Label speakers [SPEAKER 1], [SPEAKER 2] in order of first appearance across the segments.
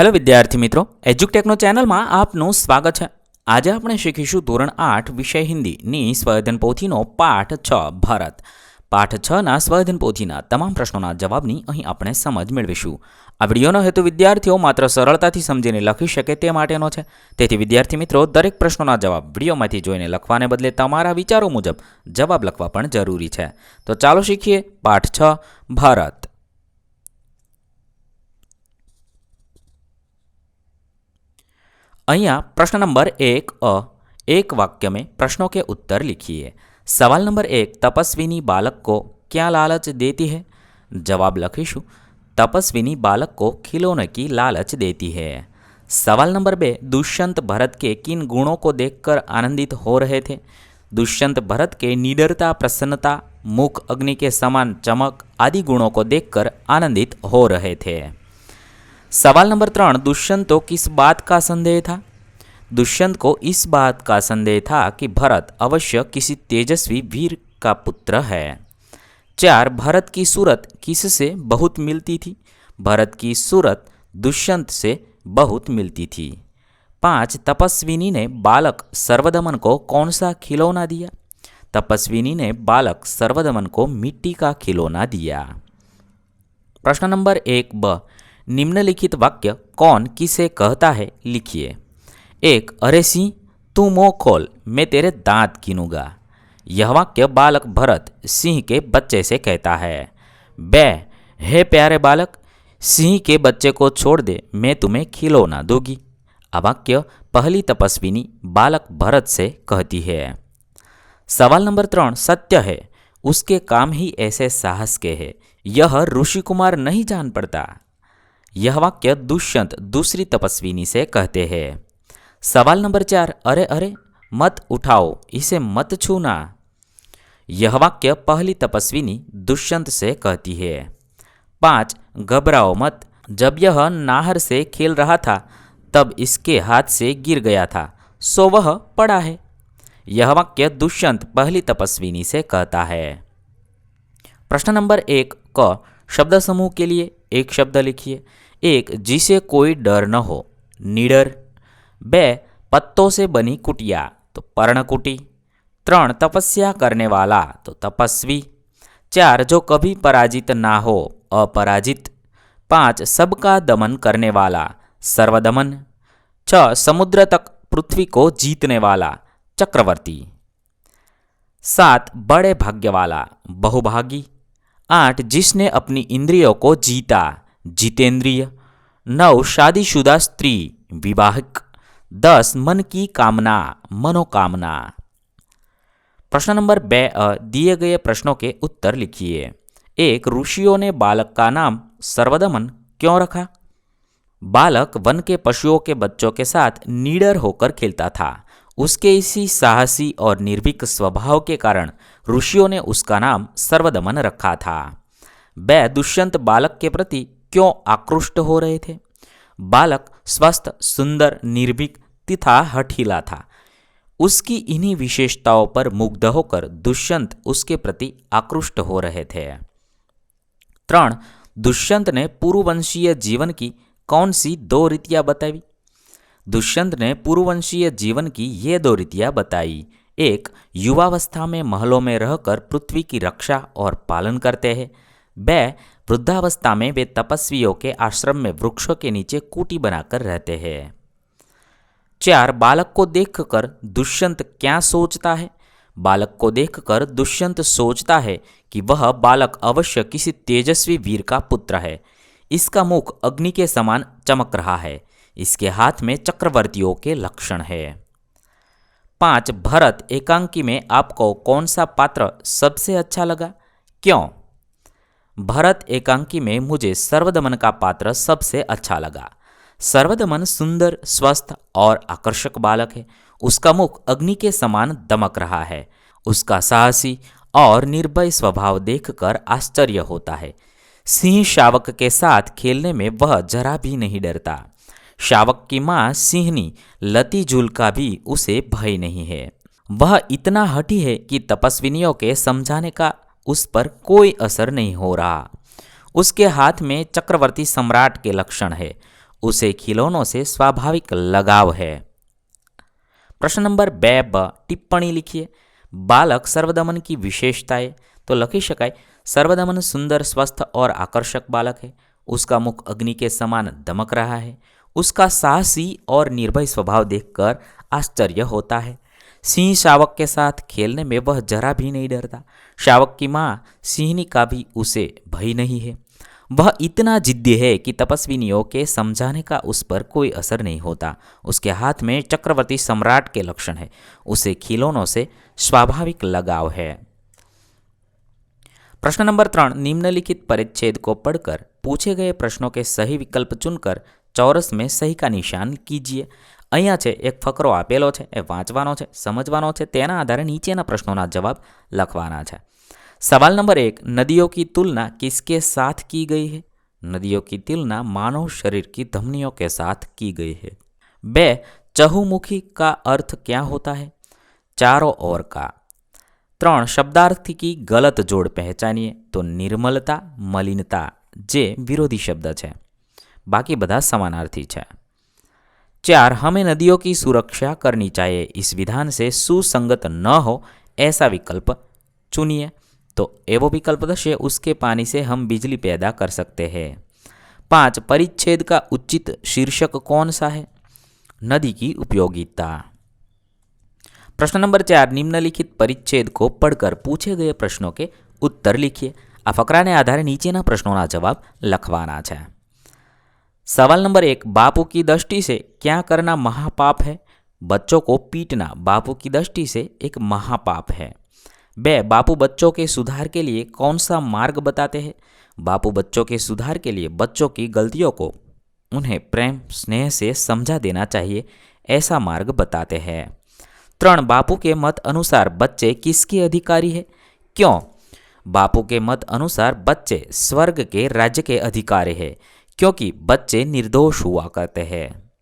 [SPEAKER 1] Hello વિદ્યાર્થી મિત્રો, એજ્યુકટેકનો ચેનલમાં આપનું સ્વાગત છે. આજે આપણે શીખીશું ધોરણ આઠ, વિષય હિન્દીની સ્વયધન પોથીનો પાઠ છ, ભારત. પાઠ છના સ્વયધન પોથીના તમામ પ્રશ્નોના જવાબની અહીં આપણે સમજ મેળવીશું. આ વિડીયોનો હેતુ વિદ્યાર્થીઓ માત્ર સરળતાથી સમજીને લખી શકે તે માટેનો છે. તેથી વિદ્યાર્થી મિત્રો, દરેક પ્રશ્નોના જવાબ વિડીયોમાંથી જોઈને લખવાને બદલે તમારા વિચારો મુજબ જવાબ લખવા પણ જરૂરી છે. તો ચાલો શીખીએ પાઠ છ, ભારત. અહીંયા प्रश्न नंबर एक अ एक वाक्य में प्रश्नों के उत्तर लिखिए सवाल नंबर एक तपस्विनी बालक को क्या लालच देती है जवाब लखीशु तपस्विनी बालक को खिलौने की लालच देती है सवाल नंबर बे दुष्यंत भरत के किन गुणों को देखकर आनंदित हो रहे थे दुष्यंत भरत के निडरता प्रसन्नता मुख अग्नि के समान चमक आदि गुणों को देखकर आनंदित हो रहे थे सवाल नंबर त्रण, दुष्यंत को किस बात का संदेह था? दुष्यंत को इस बात का संदेह था कि भरत अवश्य किसी तेजस्वी वीर का पुत्र है। चार, भरत की सूरत किससे बहुत मिलती थी? भरत की सूरत दुष्यंत से बहुत मिलती थी। पाँच, तपस्विनी ने बालक सर्वदमन को कौन सा खिलौना दिया? तपस्विनी ने बालक सर्वदमन को मिट्टी का खिलौना दिया। प्रश्न नंबर एक ब निम्नलिखित वाक्य कौन किसे कहता है? लिखिए। एक, अरे सिंह, तू मुँह खोल, मैं तेरे दांत गिनूँगा। यह वाक्य बालक भरत सिंह के बच्चे से कहता है। बे, हे प्यारे बालक, सिंह के बच्चे को छोड़ दे, मैं तुम्हें खिलौना दूँगी। अवाक्य पहली तपस्विनी बालक भरत से कहती है। सवाल नंबर त्रण, सत्य है, उसके काम ही ऐसे साहस के है। यह ऋषि कुमार नहीं जान पड़ता। यह वाक्य दुष्यंत दूसरी तपस्विनी से कहते हैं। सवाल नंबर चार, अरे अरे, मत उठाओ, इसे मत छूना। यह वाक्य पहली तपस्विनी दुष्यंत से कहती है। पाँच, घबराओ मत। जब यह नाहर से खेल रहा था, तब इसके हाथ से गिर गया था, सो वह पड़ा है। यह वाक्य दुष्यंत पहली तपस्विनी से कहता है। प्रश्न नंबर एक, क शब्द समूह के लिए एक शब्द लिखिए। एक, जिसे कोई डर न हो, निडर। बे, पत्तों से बनी कुटिया तो पर्णकुटी। त्रण, तपस्या करने वाला तो तपस्वी। चार, जो कभी पराजित ना हो, अपराजित। पाँच, सबका दमन करने वाला, सर्वदमन। छ, समुद्र तक पृथ्वी को जीतने वाला, चक्रवर्ती। सात, बड़े भाग्य वाला, बहुभागी। आठ जिसने अपनी इंद्रियों को जीता, जितेंद्रिय, नौ शादीशुदा स्त्री, विवाहक, दस मन की कामना, मनोकामना। प्रश्न नंबर बे दिए गए प्रश्नों के उत्तर लिखिए। एक, ऋषियों ने बालक का नाम सर्वदमन क्यों रखा? बालक वन के पशुओं के बच्चों के साथ नीडर होकर खेलता था। उसके इसी साहसी और निर्भीक स्वभाव के कारण ऋषियों ने उसका नाम सर्वदमन रखा था। वह दुष्यंत बालक के प्रति क्यों आकृष्ट हो रहे थे? बालक स्वस्थ, सुंदर, निर्भीक, तथा हठीला था। उसकी इन्हीं विशेषताओं पर मुग्ध होकर दुष्यंत उसके प्रति आकृष्ट हो रहे थे। त्रण, दुष्यंत ने पूर्ववंशीय जीवन की कौन सी दो रीतियाँ बताई? दुष्यंत ने पूर्ववंशीय जीवन की ये दो रीतियाँ बताई। एक, युवावस्था में महलों में रहकर पृथ्वी की रक्षा और पालन करते हैं। बै, वृद्धावस्था में वे तपस्वियों के आश्रम में वृक्षों के नीचे कूटी बनाकर रहते हैं। चार, बालक को देखकर दुष्यंत क्या सोचता है? बालक को देखकर दुष्यंत सोचता है कि वह बालक अवश्य किसी तेजस्वी वीर का पुत्र है। इसका मुख अग्नि के समान चमक रहा है। इसके हाथ में चक्रवर्तियों के लक्षण है। पाँच, भरत एकांकी में आपको कौन सा पात्र सबसे अच्छा लगा? क्यों? भरत एकांकी में मुझे सर्वदमन का पात्र सबसे अच्छा लगा। सर्वदमन सुंदर, स्वस्थ और आकर्षक बालक है। उसका मुख अग्नि के समान दमक रहा है। उसका साहसी और निर्भय स्वभाव देखकर आश्चर्य होता है। सिंह शावक के साथ खेलने में वह जरा भी नहीं डरता। शावक की माँ सिंहनी लती झूल का भी उसे भय नहीं है। वह इतना हटी है कि तपस्विनियों के समझाने का उस पर कोई असर नहीं हो रहा। उसके हाथ में चक्रवर्ती सम्राट के लक्षण है। उसे खिलौनों से स्वाभाविक लगाव है। प्रश्न नंबर ब, टिप्पणी लिखिए। बालक सर्वदमन की विशेषताएँ। तो लखी शकाय, सर्वदमन सुंदर, स्वस्थ और आकर्षक बालक है। उसका मुख अग्नि के समान दमक रहा है। उसका साहसी और निर्भय स्वभाव देखकर आश्चर्य होता है। सिंह शावक के साथ खेलने में वह जरा भी नहीं डरता। शावक की माँ सिंहनी का भी उसे भय नहीं है। वह इतना जिद्दी है कि तपस्विनियों के समझाने का उस पर कोई असर नहीं होता। उसके हाथ में चक्रवर्ती सम्राट के लक्षण है। उसे खिलौनों से स्वाभाविक लगाव है। प्रश्न नंबर त्रण, निम्नलिखित परिच्छेद को पढ़कर पूछे गए प्रश्नों के सही विकल्प चुनकर ચોરસ મેં સહી કા નિશાન કીજીએ. અહીંયા છે, એક ફકરો આપેલો છે, એ વાંચવાનો છે, સમજવાનો છે, તેના આધારે નીચેના પ્રશ્નોના જવાબ લખવાના છે. સવાલ નંબર એક, નદીઓ કી તુલના કિસકે સાથ કી ગઈ હે? નદીઓ કી તુલના માનવ શરીર કી ધમનીઓ કે સાથ કી ગઈ હે? બે, ચહુમુખી કા અર્થ ક્યાં હોતા હે? ચારો ઓર કા. ત્રણ શબ્દાર્થી કી ગલત જોડ પહેચાનીએ તો નિર્મલતા, મલિનતા, જે વિરોધી શબ્દ છે. बाकी બધા समानार्थी છે चार हमें नदियों की सुरक्षा करनी चाहिए इस विधान से सुसंगत न हो ऐसा विकल्प चुनिए तो एवो विकल्प दशे उसके पानी से हम बिजली पैदा कर सकते हैं पाँच परिच्छेद का उचित शीर्षक कौन सा है नदी की उपयोगिता प्रश्न नंबर चार निम्नलिखित परिच्छेद को पढ़कर पूछे गए प्रश्नों के उत्तर लिखिए આ ફકરાને આધારે નીચેના પ્રશ્નોના જવાબ લખવાના છે सवाल नंबर एक, बापू की दृष्टि से क्या करना महापाप है? बच्चों को पीटना बापू की दृष्टि से एक महापाप है। बे, बापू बच्चों के सुधार के लिए कौन सा मार्ग बताते हैं? बापू बच्चों के सुधार के लिए बच्चों की गलतियों को उन्हें प्रेम, स्नेह से समझा देना चाहिए, ऐसा मार्ग बताते हैं। त्रण बापू के मत अनुसार बच्चे किसके अधिकारी है? क्यों? बापू के मत अनुसार बच्चे स्वर्ग के राज्य के अधिकारी है। क्योंकि बच्चे निर्दोष हुआ करते हैं।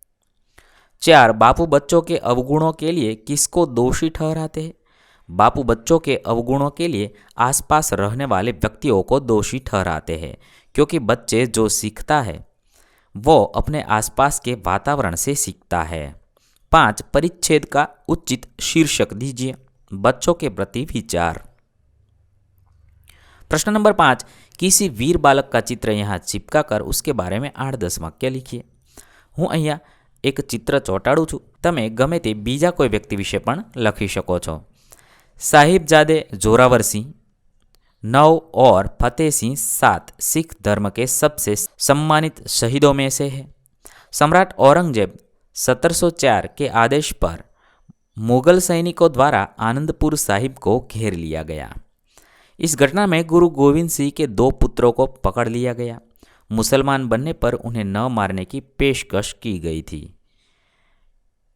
[SPEAKER 1] चार, बापू बच्चों के अवगुणों के लिए किसको दोषी ठहराते हैं? बापू बच्चों के अवगुणों के लिए आसपास रहने वाले व्यक्तियों को दोषी ठहराते हैं, क्योंकि बच्चे जो सीखता है, वो अपने आसपास के वातावरण से सीखता है। पाँच, परिच्छेद का उचित शीर्षक दीजिए, बच्चों के प्रति विचार। प्रश्न नंबर पाँच किसी वीर बालक का चित्र यहाँ चिपका कर उसके बारे में આઠ દસ વાક્ય લીખીએ હું અહીંયા એક ચિત્ર ચોંટાડું છું તમે ગમે તે બીજા કોઈ વ્યક્તિ વિશે પણ લખી શકો છો साहिबजादे जोरावर सिंह नौ और फतेह सिंह सात सिख धर्म के सबसे सम्मानित शहीदों में से है सम्राट औरंगजेब 1704 के आदेश पर मुगल सैनिकों द्वारा आनंदपुर साहिब को घेर लिया गया इस घटना में गुरु गोविंद सिंह के दो पुत्रों को पकड़ लिया गया। मुसलमान बनने पर उन्हें न मारने की पेशकश की गई थी।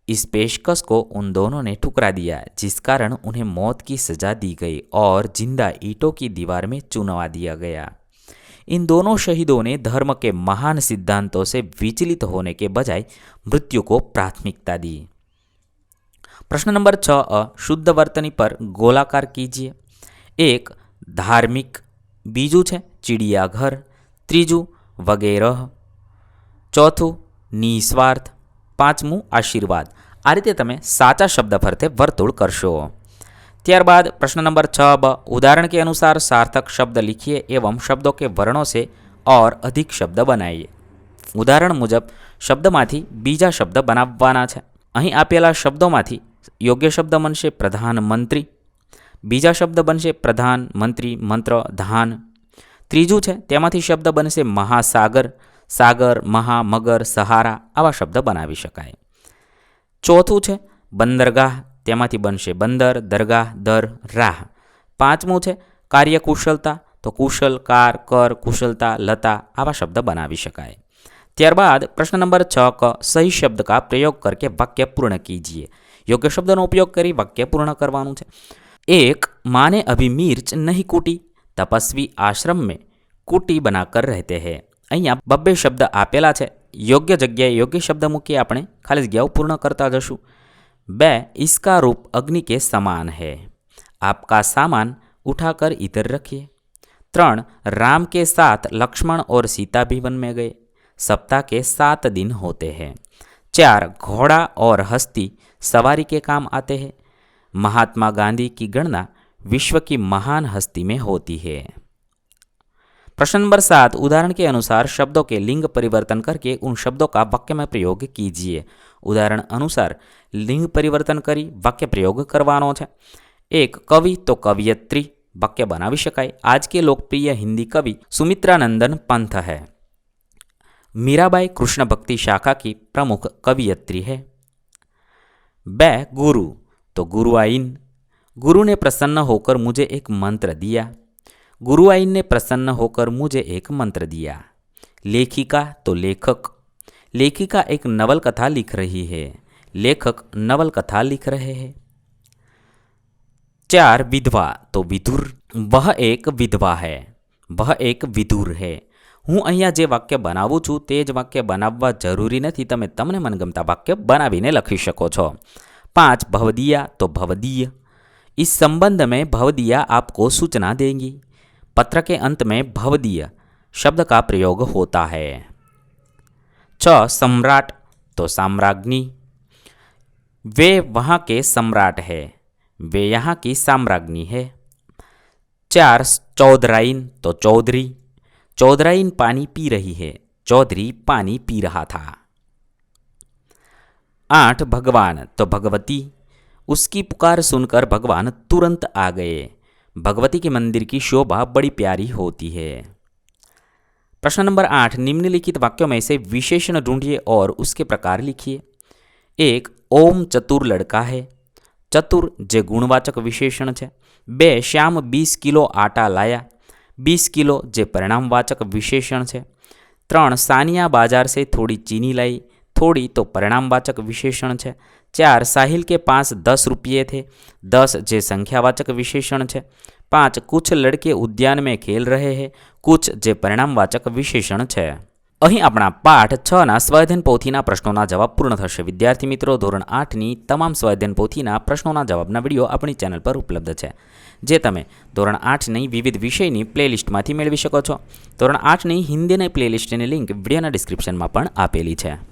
[SPEAKER 1] इस पेशकश को उन दोनों ने ठुकरा दिया, जिस कारण उन्हें मौत की सजा दी गई और ज़िंदा ईंटों की दीवार में चुनवा दिया गया। इन दोनों शहीदों ने धर्म के महान सिद्धांतों से विचलित होने के बजाय मृत्यु को प्राथमिकता दी। प्रश्न नंबर छ शुद्ध वर्तनी पर गोलाकार कीजिए। एक ધાર્મિક, બીજું છે ચિડિયાઘર, ત્રીજું વગેરે ચોથું નિસ્વાર્થ, પાંચમું આશીર્વાદ. આ રીતે તમે સાચા શબ્દ ફરતે વર્તુળ કરશો. ત્યારબાદ પ્રશ્ન નંબર છ બ, ઉદાહરણ કે અનુસાર સાર્થક શબ્દ લીખીએ એવમ શબ્દો કે વર્ણો સે ઓર અધિક શબ્દ બનાવીએ ઉદાહરણ મુજબ, શબ્દમાંથી બીજા શબ્દ બનાવવાના છે. અહીં આપેલા શબ્દોમાંથી યોગ્ય શબ્દ બનશે પ્રધાનમંત્રી बीजा शब्द बन प्रधान मंत्री मंत्र धान तीजू है शब्द बन महासागर सागर महा मगर सहारा आवा शब्द बना शक चौथू है बंदरगाह बन बंदर दरगाह दर राह पांचमू है कार्यकुशलता तो कुशल कार कर कुशलता लता आवा शब्द बना शकाय त्यारबाद प्रश्न नंबर छ क सही शब्द का प्रयोग करके वाक्य पूर्ण कीजिए योग्य शब्द उपयोग कर वाक्य पूर्ण करवा એક माँ ने अभी मिर्च नहीं कूटी तपस्वी आश्रम में कूटी बनाकर रहते हैं અહીંયા બબ્બે શબ્દ આપેલા છે યોગ્ય જગ્યાએ યોગ્ય શબ્દ મૂકી આપણે ખાલી જગ્યાઓ પૂર્ણ કરતા જશું બે इसका रूप अग्नि के समान है आपका सामान उठाकर इधर रखिए त्रण राम के साथ लक्ष्मण और सीता भी वन में गए सप्ताह के सात दिन होते हैं चार घोड़ा और हस्ती सवारी के काम आते हैं महात्मा गांधी की गणना विश्व की महान हस्ती में होती है प्रश्न नंबर सात उदाहरण के अनुसार शब्दों के लिंग परिवर्तन करके उन शब्दों का वाक्य में प्रयोग कीजिए ઉદાહરણ અનુસાર લિંગ પરિવર્તન કરી વાક્ય પ્રયોગ કરવાનો છે એક કવિ તો કવિયત્રી वाक्य बनावी शकाय आज के लोकप्रिय हिंदी कवि सुमित्रानंदन पंथ है मीराबाई कृष्ण भक्ति शाखा की प्रमुख कवियत्री है बै गुरु तो गुरुआइन गुरु ने प्रसन्न होकर मुझे एक मंत्र दिया गुरुआइन ने प्रसन्न होकर मुझे एक मंत्र दिया लेखिका तो लेखक लेखिका एक नवल कथा लिख रही है लेखक नवल कथा लिख रहे हैं चार विधवा तो विधुर वह एक विधवा है वह એક વિધુર હે હું અહીંયા જે વાક્ય બનાવું છું તે જ વાક્ય બનાવવા જરૂરી નથી તમે તમને મનગમતા વાક્ય બનાવીને લખી શકો છો पाँच भवदिया तो भवदीय। इस संबंध में भवदिया आपको सूचना देंगी। पत्र के अंत में भवदीय शब्द का प्रयोग होता है। छ सम्राट तो साम्राज्ञी। वे वहाँ के सम्राट है। वे यहाँ की साम्राज्ञी है। चार चौधराइन तो चौधरी। चौधराइन पानी पी रही है। चौधरी पानी पी रहा था। आठ भगवान तो भगवती। उसकी पुकार सुनकर भगवान तुरंत आ गए। भगवती के मंदिर की शोभा बड़ी प्यारी होती है। प्रश्न नंबर आठ, निम्नलिखित वाक्यों में से विशेषण ढूंढिए और उसके प्रकार लिखिए। एक, ओम चतुर लड़का है। चतुर जे गुणवाचक विशेषण है बे, श्याम बीस किलो आटा लाया। बीस किलो जे परिणामवाचक विशेषण है तरण, सानिया बाज़ार से थोड़ी चीनी लाई। થોડી તો પરિણામવાચક વિશેષણ છે. ચાર, સાહિલ કે પાંચ દસ રૂપિયે થે. દસ જે સંખ્યાવાચક વિશેષણ છે. પાંચ, કુછ લડકે ઉદ્યાન મેં ખેલ રહે હે. કુછ જે પરિણામવાચક વિશેષણ છે. અહીં આપણા પાઠ છના સ્વાધ્યન પોથીના પ્રશ્નોના જવાબ પૂર્ણ થશે. વિદ્યાર્થી મિત્રો, ધોરણ આઠની તમામ સ્વાધ્યન પોથીના પ્રશ્નોના જવાબના વીડિયો આપણી ચેનલ પર ઉપલબ્ધ છે. જે તમે ધોરણ આઠની વિવિધ વિષયની પ્લેલિસ્ટમાંથી મેળવી શકો છો. ધોરણ આઠની હિન્દીની પ્લેલિસ્ટની લિંક વિડીયોના ડિસ્ક્રિપ્શનમાં પણ આપેલી છે.